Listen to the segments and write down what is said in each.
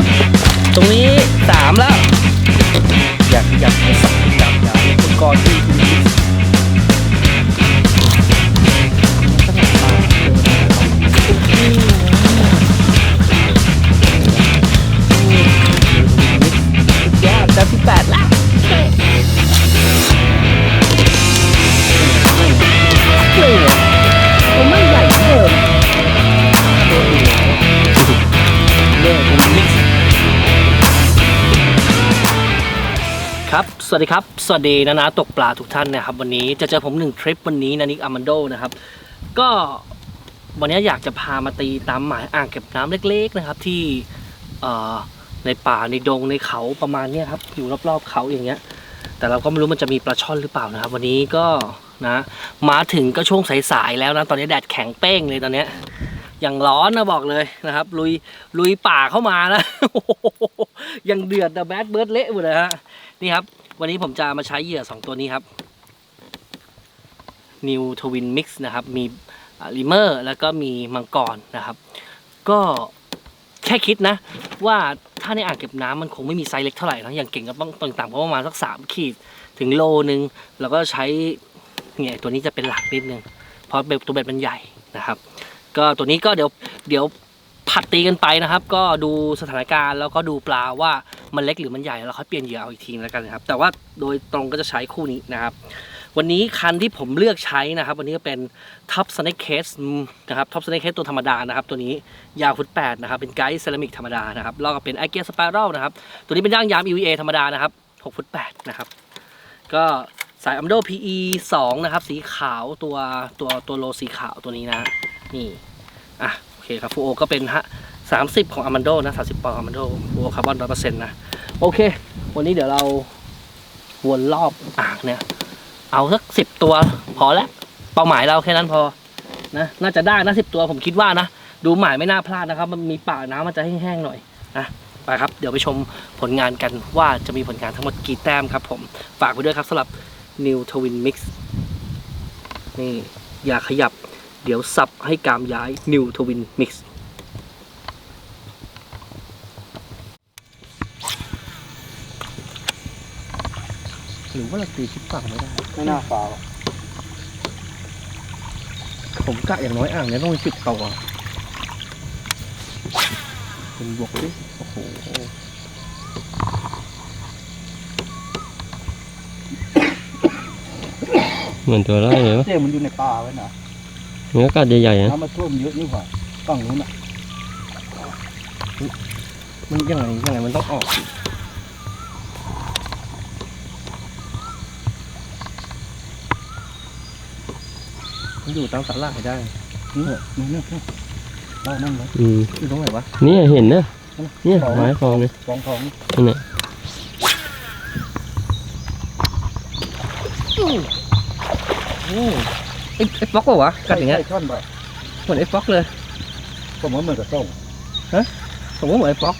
Oops. สวัสดีครับ สวัสดีนะนะตกปลาทุกท่านนะครับ วันนี้จะเจอผมหนึ่งทริปวันนี้นะนิกอามันโดนะครับ ก็วันนี้อยากจะพามาตีตามหมายอ่างเก็บน้ำเล็ก ๆนะครับ ที่ในป่าในดงในเขาประมาณนี้ครับอยู่รอบๆเขาอย่างเงี้ย แต่เราก็ไม่รู้มันจะมีปลาช่อนหรือเปล่านะครับ วันนี้ก็นะมาถึงก็ช่วงสายๆแล้วนะตอนนี้แดดแข็งเป้งเลยตอนเนี้ยอย่างร้อนนะบอกเลยนะครับ ลุยลุยป่าเข้ามานะยังเดือดนะแบดเบิร์ดเละหมดเลยฮะ นี่ครับ วันนี้ผมจะมาใช้เหยื่อสองตัวนี้ครับ New Twin Mix นะครับ มีลิเมอร์แล้วก็มีมังกรนะครับ ก็แค่คิดนะ ว่าถ้าในอ่างเก็บน้ำมันคงไม่มีไซส์เล็กเท่าไหร่นะอย่างเก่งก็ต้องต่างๆก็ประมาณสักสามขีดถึงโลนึงเราก็ใช้เนี่ยตัวนี้จะเป็นหลักนิดนึงเพราะเบ็ดตัวเบ็ดมันใหญ่นะครับ ก็ตัวนี้ก็เดี๋ยวเดี๋ยว ผัดตีกันไปนะครับ ก็ดูสถานการณ์แล้วก็ดูปลาว่ามันเล็กหรือมันใหญ่แล้วค่อยเปลี่ยนเหยื่อเอาอีกทีแล้วกันนะครับ แต่ว่าโดยตรงก็จะใช้คู่นี้นะครับ วันนี้คันที่ผมเลือกใช้นะครับ วันนี้ก็เป็น Top Snake Case นะครับ Top Snake Case ตัวธรรมดานะครับ ตัวนี้ยาวฟุต8นะครับ เป็นไกด์เซรามิกธรรมดานะครับแล้วก็เป็นไอเกียสปารัลนะครับ ตัวนี้เป็นย่างยาม EVA ธรรมดานะครับ6ฟุต8นะครับ ก็สายอัมโด PE 2 นะครับ สีขาวตัวตัวตัวโลสีขาวตัวนี้นะ นี่ อะ คครับฟูโอก็เป็นฮะ30ของอามันโดนะ30ปอนด์อามันโดฟูโอคาร์บอนร้อยเปอร์เซ็นต์นะ โอเค วันนี้เดี๋ยวเราวนรอบอ่างเนี่ย เอาสักสิบตัวพอแล้วเป้าหมายเราแค่นั้นพอนะน่าจะได้นะสิบตัวผมคิดว่านะ ดูหมายไม่น่าพลาดนะครับ มันมีป่าน้ำมันจะแห้งๆหน่อยนะไปครับเดี๋ยวไปชมผลงานกันว่าจะมีผลงานทั้งหมดกี่แต้มครับผมฝากไว้ด้วยครับสำหรับ New Twin Mix นี่อย่าขยับ เดี๋ยวสับให้กามย้าย New Twin Mix หรือว่าเราตีชิดฝั่งไม่ได้ ไม่น่าฟาวผมกะอย่างน้อยอ่างเนี้ยต้องมีสิบตัวเป็นบวกดิ โอ้โห เหมือนตัวไร่เลยวะ เจ๊มันอยู่ในป่าไว้นะ เนื้อกัดใหญ่ๆนะน้ำมาท่วมเยอะนี่หว่าฝั่งนู้นอะมันยังไงยังไงมันต้องออกสิมันอยู่ตามสาลาให้ได้นี่นี่นี่นี่เรานั่งไว้อืมอยู่ตรงไหนวะเนี่ยเห็นนะเนี่ยไม้ฟองเนี่ยฟองทองนั่นแหละอืมไอ้ไอ้ฟ็อกเปล่าวะกัดอย่างเงี้ยใช่ท่อนบบเหมือนไอ้ฟ็อกเลย ผมว่าเหมือนกับส้มผมว่าเหมือนไอ้ฟ็อก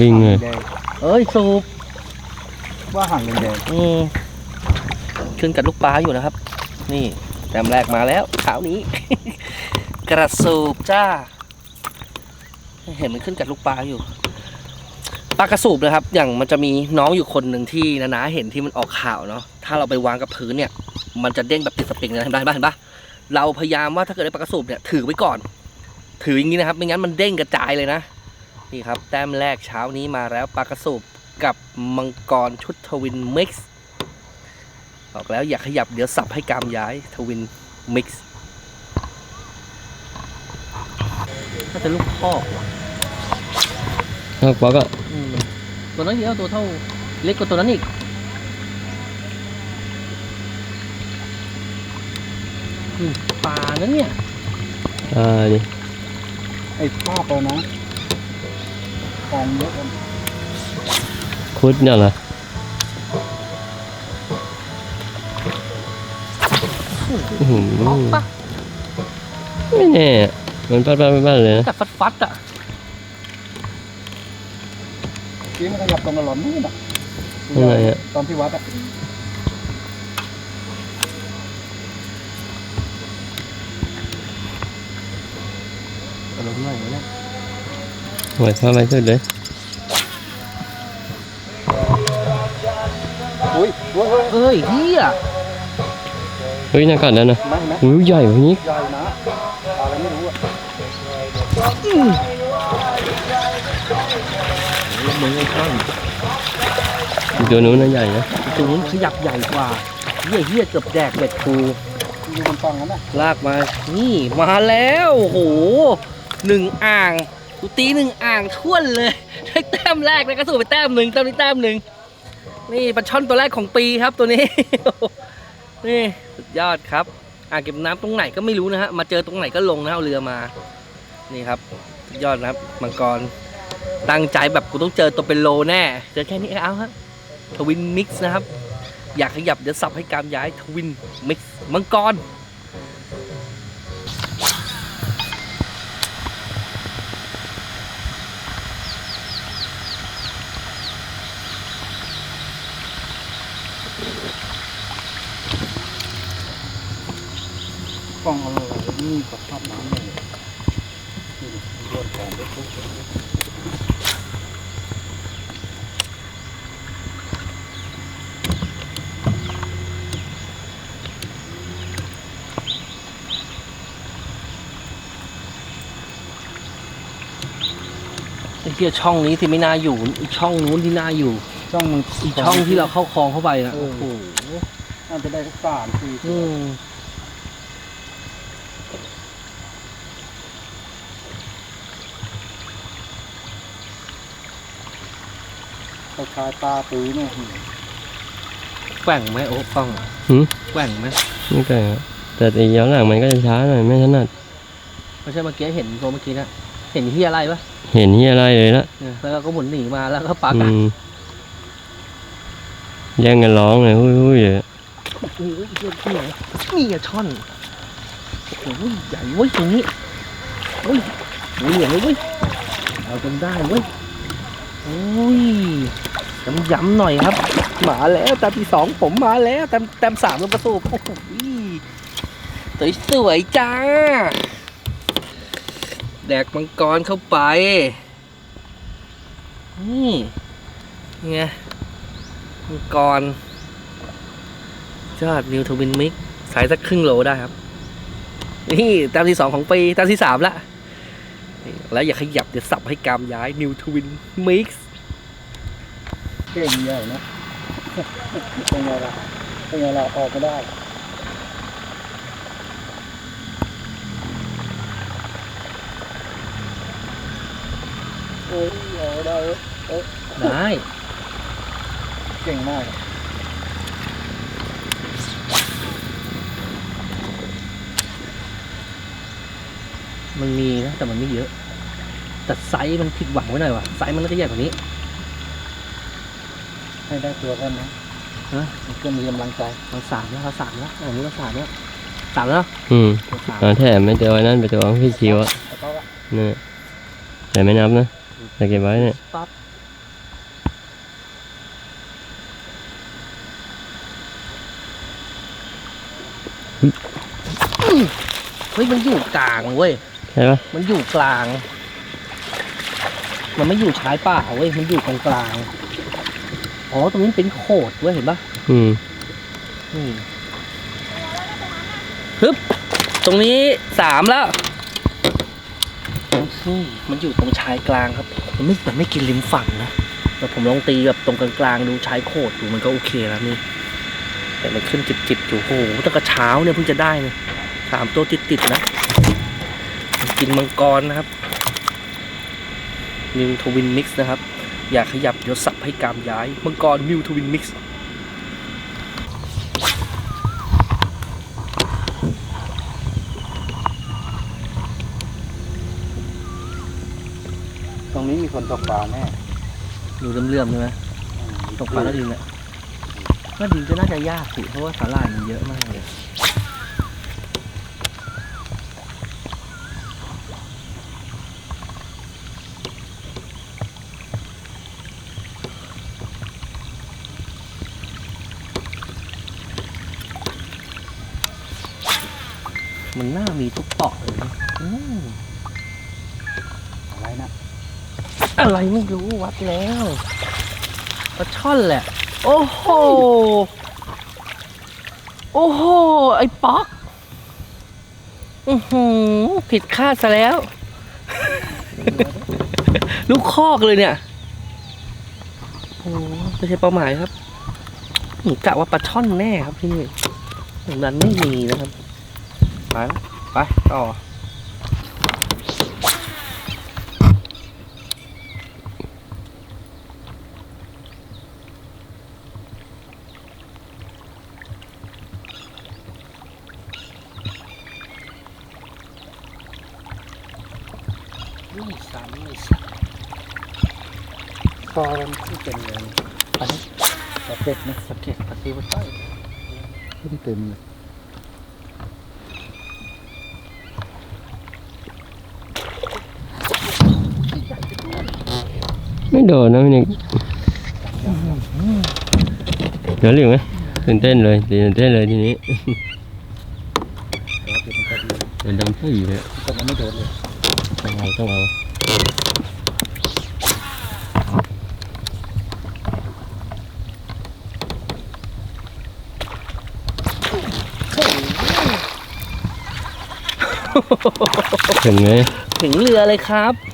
ลิงเลย แดงเอ้ยสูบว่าห่างแดงอืมขึ้นกับลูกปลาอยู่นะครับ นี่แต้มแรกมาแล้วเช้านี้ กระสูบจ้า เห็นมันขึ้นกับลูกปลาอยู่ปลากระสูบนะครับ อย่างมันจะมีน้องอยู่คนหนึ่งที่นานาเห็นที่มันออกข่าวเนาะถ้าเราไปวางกับพื้นเนี่ย มันจะเด้งแบบติดสปริงเลยเห็นปะเห็นปะเห็นปะเราพยายามว่าถ้าเกิดได้ปลากระสูบเนี่ยถือไว้ก่อน ถืออย่างนี้นะครับ ไม่งั้นมันเด้งกระจายเลยนะ นี่ครับ แต้มแรกเช้านี้มาแล้วปลากระสูบกับมังกรชุดทวินมิกซ์บอกแล้วอย่าขยับเดี๋ยวสับให้กามย้ายทวินมิกซ์น่าจะลูกพ่อกว่ะข้าวปอกอะอืมตัวนั้นเดียวตัวเท่าเล็กกว่าตัวนั้นอีกอืม ปลานั้นเนี่ย เอ่านี่ไอ้ภาพเอานะฟองเยอะกันคุดเนี่ยเหรออื้อหือออกปะไม่แน่มันปัดปัดปัดปัดเลยนะแต่ฟัดฟัดๆอะกี้มันขยับตรงกระหล่อนนู่นอะตรงไหนอะตอนที่วัดอะ อารมณ์ไหนวะเนี่ยหวยเข้าไปสุดเลยอุ้ยเว้ยเว้ยเฮ้ยเฮียเฮ้ยน่ากัดแล้วนะเห็นไหมเห็นไหมอุ้ยใหญ่กว่านี้ใหญ่นะอะไรไม่รู้อะมึงไอ้ช่อนอีกตัวนู้นน่าใหญ่นะตัวนู้นขยับใหญ่กว่าเฮียเฮียเกือบแดกเบ็ดกูดูมันฟังกันนะลากมา นี่มาแล้วโอ้โห หนึ่งอ่างกูตีหนึ่งอ่างท่วนเลยได้แต้มแรกแล้วก็สู้ไปแต้มหนึ่งแต้มนี้แต้มหนึ่งนี่ปลาช่อนตัวแรกของปีครับตัวนี้ นี่สุดยอดครับอ่างเก็บน้ำตรงไหนก็ไม่รู้นะฮะมาเจอตรงไหนก็ลงนะเอาเรือมา นี่ครับสุดยอดนะครับมังกรตั้งใจแบบกูต้องเจอตัวเป็นโลแน่เจอแค่นี้เอาครับทวินมิกซ์นะครับ อยากขยับเดี๋ยวสับให้กามย้ายทวินมิกซ์มังกร ฟังอะไรนี่กับภาพน้ำเลยนี่ดิโยนของไปปุ๊บไอ้เหี้ยช่องนี้ที่ไม่น่าอยู่อีกช่องนู้นที่น่าอยู่ ช่องมึงอีกช่องที่เราเข้าคลองเข้าไปนะเออโอ้โหน่าจะได้สักสามสี่ อืม คล้ายๆปลาปื้อเนี่ยแกว่งไหมโอ้กล้องหืม แกว่งไหมไม่ไกลอะแต่ไอ้ย้อนหลังมันก็จะช้าหน่อยไม่ถนัดไม่ใช่เมื่อกี้เห็นตัวเมื่อกี้นะเห็นเฮียอะไรปะเห็นที่อะไรเลยละเนี่ยแล้วก็หมุนหนีมาแล้วก็ปักอือะมแย่งกันร้องเลยหุ้ยหุ้ยเลยโอ้โหเฮียที่ไหนนี่อะช่อนโอ้โหใหญ่เว้ยตรงนี้เฮ้ยเหวี่ยงเลยเว้ยเอาจนได้เว้ยโอ้ย ย้ำย้ำๆหน่อยครับ มาแล้วแต้มที่สองผมมาแล้วแต้มแต้มสามลงประตูโอ้โหสวยสวยๆจ้า แดกมังกรเข้าไป นี่ไงมังกรยอดนิวทวินมิกสายสักครึ่งโลได้ครับ นี่ต้มที่สองของปีต้มที่สามละ แล้วอย่าขยับเดี๋ยวสับให้กามย้ายนิวทวินมิก เก่งใหญ่นะเป็นไงล่ะเป็นไงล่ะออกก็ได้โอ้ยออกได้เว้ยได้ เก่งมากมันมีนะแต่มันไม่เยอะ แต่ไซส์มันผิดหวังไว้หน่อยว่ะไซส์มันน่าจะใหญ่กว่านี้ ให้ได้ตัวกันนะฮะเพื่อนมีกำลังใจเราสามแล้วเราสามแล้วอันนี้เราสามแล้วสามแล้วเนอะอืมเราสามเอาแถมไม่เจอไว้นั่นไปตัวของพี่ชิวอะแล้วก็ว่านี่นแต่ไม่นับนะแต่เก็บไว้เนี่ยปั๊บเฮ้ยมันอยู่กลางเว้ย ใช่ปะมันอยู่กลาง มันไม่อยู่ชายป่าเว้ย มันอยู่ตรงกลาง อ๋อ ตรงนี้เป็นโขดเว้ยเห็นปะอืมนี่ฮึบตรงนี้สามแล้วนี่มันอยู่ตรงชายกลางครับ มันไม่มันไม่กินริมฝั่งนะแต่ผมลองตีแบบตรงกลางๆดูชายโขดดูมันก็โอเคแล้วนี่ แต่มันขึ้นจิบๆอยู่โอ้โหตั้งแต่เช้าเนี่ยเพิ่งจะได้เลยสามตัวติดๆนะมันกินมังกรนะครับนิวทวินมิกซ์นะครับ อย่าขยับเดี๋ยวสับให้กามย้ายมังกรนิวทวินมิกซ์ตรงนี้มีคนตกปลาแน่ดูเลื่อมๆใช่ไหมตกปลาแล้วดินอะก็ดินก็น่าจะยากสิเพราะว่าสาหร่ายมันเยอะมากเลย มันน่ามีทุกเปาะเลยนะอืมอะไรนะอะไรไม่รู้วัดแล้วปลาช่อนแหละ โอ้โห โอ้โห ไอ้ป๊อกอือหือผิดคาดซะแล้ว ลูกคอกเลยเนี่ย โอ้ไม่ใช่เป้าหมายครับผมกะว่าปลาช่อนแน่ครับที่นี่อย่างนั้นไม่มีนะครับ ไปนะไปต่อนี่สามนี่สามคอมันที่เป็นเลยปลาปลาเป็ดนะสเก็ตปฏิวัติใต้ขึ้นเต็มเลย ไม่โดนนะพี่นิกเดี๋ยวหรือไหมตื่นเต้นเลยตื่นเต้นเลยทีนี้แต่ว่าเป็นปลาดีเดินดำปี่เลยแต่มันไม่โดนเลยต้องเอาต้องเอาถึงไหมถึงเรือเลยครับ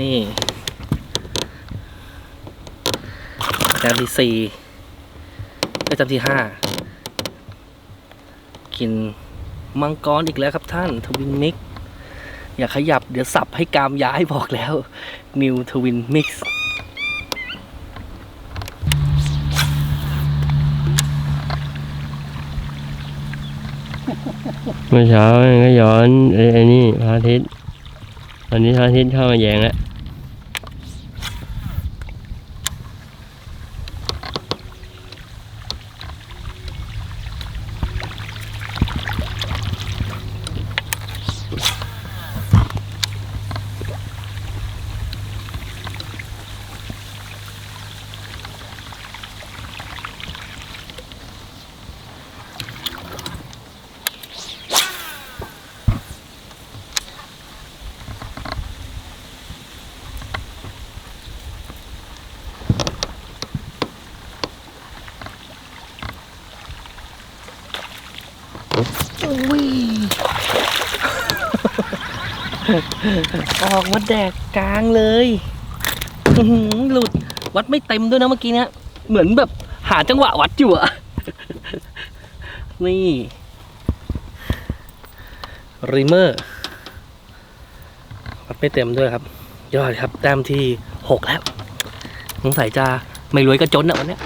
นี่จานที่สี่ก็จานที่ห้ากินมังกรอีกแล้วครับท่านทวินมิก อย่าขยับเดี๋ยวสับให้กามย้ายบอกแล้ว นิวทวินมิกซ์เมื่อเช้าก็ย้อนไอ้นี่พระอาทิตย์ตอนนี้พระอาทิตย์เข้ามาแยงแล้ว อุ้ยออกมาแดกกลางเลยหลุดวัดไม่เต็มด้วยนะเมื่อกี้เนี้ยเหมือนแบบหาจังหวะวัดอยู่อะนี่ริเมอร์วัดไม่เต็มด้วยครับ ยอดครับแต้มที่หกแล้วสงสัยจะไม่รวยก็จนอะวันเนี้ย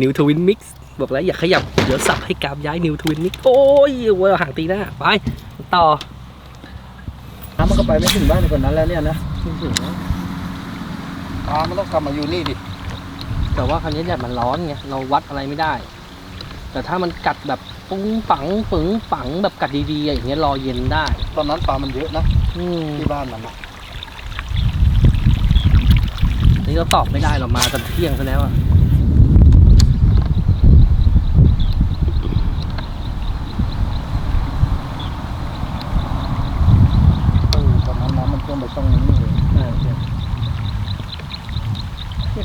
นิวทวินมิกซ์ บอกแล้วอย่าขยับ เดี๋ยวสับให้กามย้ายนิวทวินมิกซ์โอ้ยวัวห่างตีหน้า ไป ต่อน้ำมันก็ไปไม่ถึงบ้านในคนนั้นแล้วเนี่ยนะไม่ถึงนะปลามันต้องกลับมาอยู่นี่ดิ แต่ว่าครั้นี้แดดมันร้อนไง เราวัดอะไรไม่ได้ แต่ถ้ามันกัดแบบปุ้งปังปึงปังแบบกัดดีๆอย่างเงี้ยรอเย็นได้ ตอนนั้นปลามันเยอะนะอืมที่บ้านมันนะนี่เราตอบไม่ได้เรามาตอนเที่ยงซะแล้วอะ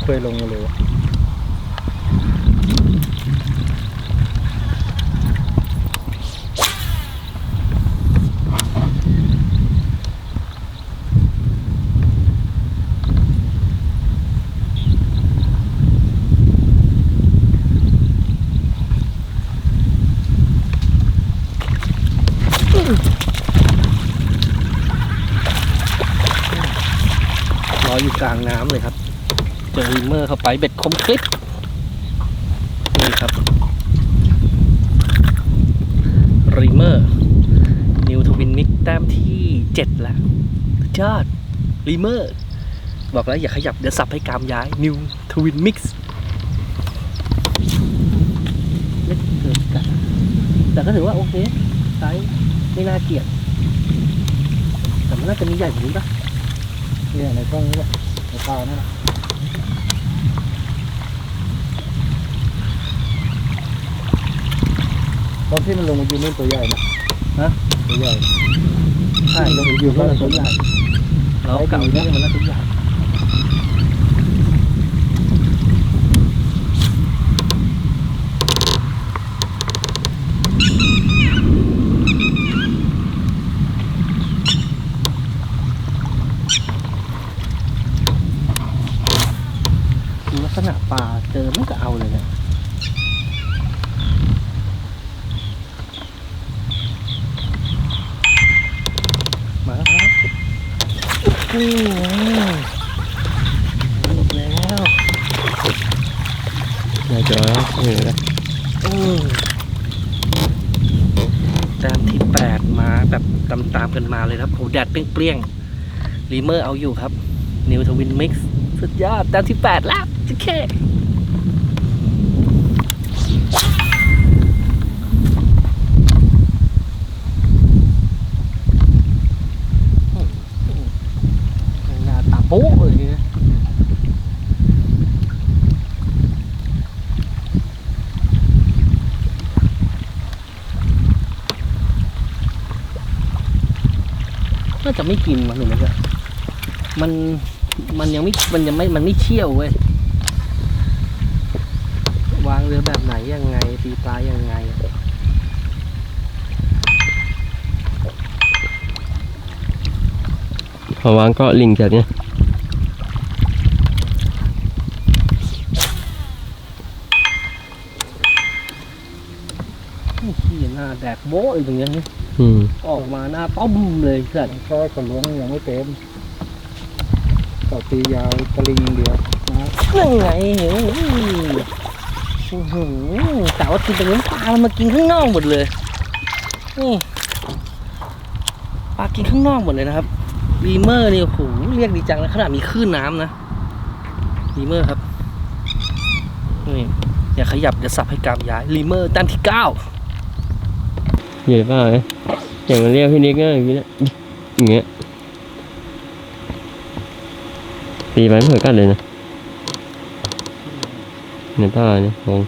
เปื่อยลงมาเลยวะรออยู่กลางน้ำเลยครับ เจอริมเมอร์เข้าไปเบ็ดคมคลิปนี่ครับริมเมอร์นิวทวินมิกแต้มที่เจ็ดแล้วยอดริมเมอร์บอกแล้วอย่าขยับเดี๋ยวสับให้กามย้ายนิวทวินมิกซ์เล็กเกินกันแต่ก็ถือว่าโอเคไซส์ไม่น่าเกลียดแต่มันน่าจะมีใหญ่กว่านี้ปะเนี่ยในช่องนี้แหละในปลานั่นแหละ ตอนที่มันลงมายืนนี่ตัวใหญ่นะฮะตัวใหญ่ใช่ลงมายืนก็ตัวใหญ่แล้วเก่าเนี่ยมันน่าจะใหญ่ดูลักษณะปลาเจอมันก็เอาเลยเนี่ยมาแล้วครับ นี่ไงหมดแล้วน่าจะเหนื่อยแล้วอืมแต้มที่แปดมาแบบตามๆกันมาเลยครับโหแดดเปรี้ยงๆรีเมอร์เอาอยู่ครับ นิวทวินมิกซ์สุดยอดแต้มที่แปดแล้วโอเค โอ้ยน่าจะไม่กินมันหรือไม่ก็มันมันยังไม่มันยังไม่มันไม่เชี่ยวเว้ยวางเรือแบบไหนยังไงตีปลายังไงพอวางก็ลิงจัดเนี่ย ขี้หน้าแดก โบ๊ะอยู่ตรงนี้นี่อืมออกมาหน้าต้มเลยสัตว์แค่กระล้วงยังไม่เต็มต่อตียาวตะลิงอย่างเดียวนะนั่นไงเฮ้ยอื้อหือกะว่ากินตรงนู้นปลามันมากินข้างนอกหมดเลยนี่ปลากินข้างนอกหมดเลยนะครับรีเมอร์นี่โอ้โหเรียกดีจังนะขนาดมีคลื่นน้ำนะรีเมอร์ครับนี่อย่าขยับอย่าสับให้กามย้ายรีเมอร์แต้มที่เก้า อยู่หรือเปล่าเนี่ยอย่างมันเรียกพี่นิกก็อย่างนี้นะอย่างเงี้ยตีไปไม่เคยกันเลยนะในป้าเนี่ยงง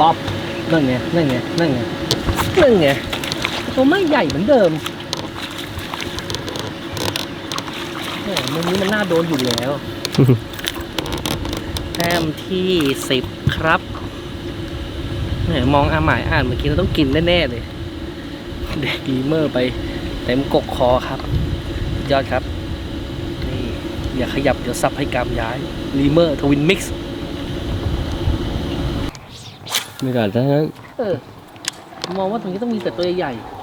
บ๊อบนั่นไงนั่นไงนั่นไงนั่นไงตัวไม่ใหญ่เหมือนเดิมแหมมุมนี้มันน่าโดนอยู่แล้วแต้มที่สิบครับแหมมองอาหมายอ่านเมื่อกี้เราต้องกินแน่ๆเลย เด็กลีเมอร์ไปเต็มกกคอครับสุดยอดครับ นี่อย่าขยับ เดี๋ยวซับให้กามย้ายลีเมอร์ทวินมิกซ์ ไม่กัดซะงั้นเออ มองว่าตรงนี้ต้องมีแต่ตัวใหญ่ๆ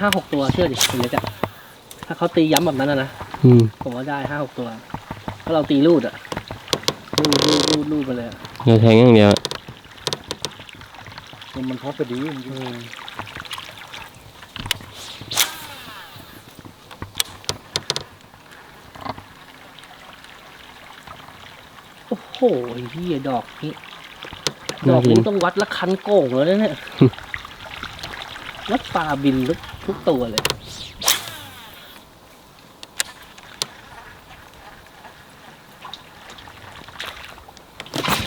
ห้าหกตัวเชื่อดิคุณเล็กอะถ้าเขาตีย้ำแบบนั้นอะนะอืมผมว่าได้ห้าหกตัวถ้าเราตีรูดอะรูดรูดไปเลยอะเราแทงอย่างเดียวมันมันพับไปดีจริงโอ้โหไอ้พี่ดอกนี้ดอกนี้ต้องวัดละคันโก่งแล้วนะเนี่ย วัดปลาบินทุกทุกตัวเลย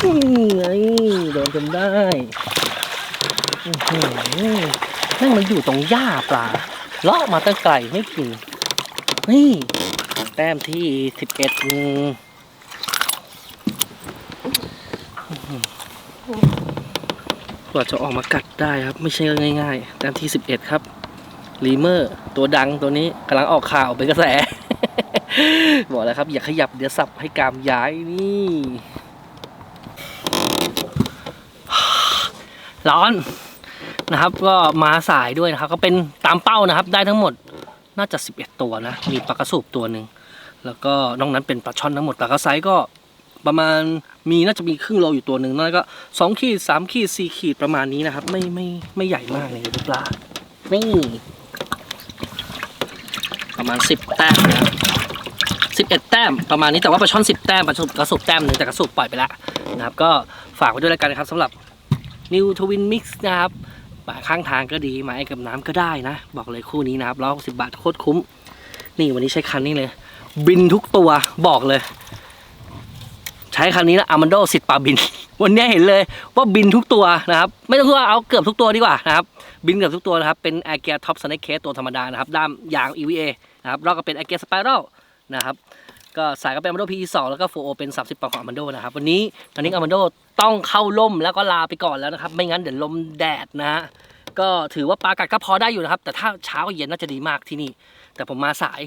นี่ไงโดนจนได้อื้อหือนั่งมันอยู่ตรงหญ้าปลาเลาะมาตั้งไกลไม่กิน นี่ แต้มที่สิบเอ็ด กว่าจะออกมากัดได้ครับ ไม่ใช่ง่ายๆแต้มที่สิบเอ็ดครับลีเมอร์ ตัวดังตัวนี้กำลังออกข่าวเป็นกระแส บอกแล้วครับ อย่าขยับเดี๋ยวสับให้กามย้ายนี่ ร้อนนะครับ ก็มาสายด้วยนะครับ ก็เป็นตามเป้านะครับ ได้ทั้งหมดน่าจะ 11 ตัวนะ มีปลากระสูบตัวหนึ่งแล้วก็นอกนั้นเป็นปลาช่อนทั้งหมดปลากระไซก็ ประมาณมีน่าจะมีครึ่งโลอยู่ตัวหนึ่งนั่นก็สองขีดสามขีดสี่ขีดประมาณนี้นะครับ ไม่ไม่ไม่ใหญ่มากเลยปลานี่ประมาณ10แต้มนะครับ11แต้มประมาณนี้แต่ว่าปลาช่อน10แต้มปลาช่อนกระสูบแต้มหนึ่งแต่กระสูบปล่อยไปแล้วนะครับ ก็ฝากไว้ด้วยแล้วกันนะครับสำหรับนิวทวินมิกซ์นะครับป่าข้างทางก็ดีไม้กับน้ำก็ได้นะ บอกเลยคู่นี้นะครับร้อยสิบบาทโคตรคุ้ม นี่วันนี้ใช้คันนี้เลย บินทุกตัวบอกเลย ใช้คันนี้นะอามันโดสิทธิ์ปาบิน วันนี้เห็นเลยว่าบินทุกตัวนะครับ ไม่ต้องพูดว่าเอาเกือบทุกตัวดีกว่านะครับ บินเกือบทุกตัวนะครับ เป็น a อ g เกียท็อปสเน k เคสตัวธรรมดานะครับ ด้ามยาง EVA นะครับรอบก็เป็น a อ g เกียสไปรัลนะครับ ก็สายก็เป็นอ m ม n นโด PE2 แล้วก็ 4O เป็น 30ปอนด์ของอ m ม n นโดนะครับ วันนี้ตอนนี้อ m ม n นโดต้องเข้าล่มแล้วก็ลาไปก่อนแล้วนะครับ ไม่งั้นเดี๋ยวลมแดดนะฮะ ก็ถือว่าปลากัดก็พอได้อยู่นะครับ แต่ถ้าเช้าเย็นน่าจะดีมากที่นี่ แต่ผมมาสาย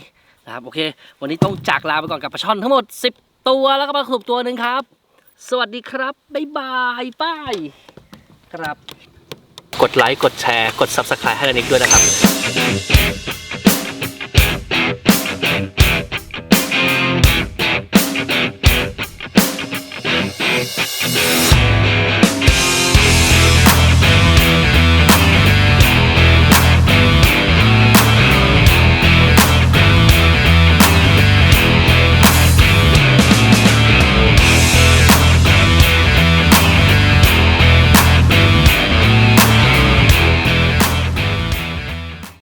นะครับ โอเค วันนี้ต้องจากลาไปก่อนกับปลาช่อนทั้งหมด 10 ตัวแล้วก็ปลาขลุบตัวหนึ่งครับ สวัสดีครับบ๊ายบายป้ายครับ กดไลค์กดแชร์กด Subscribe ให้เรนิกด้วยนะครับ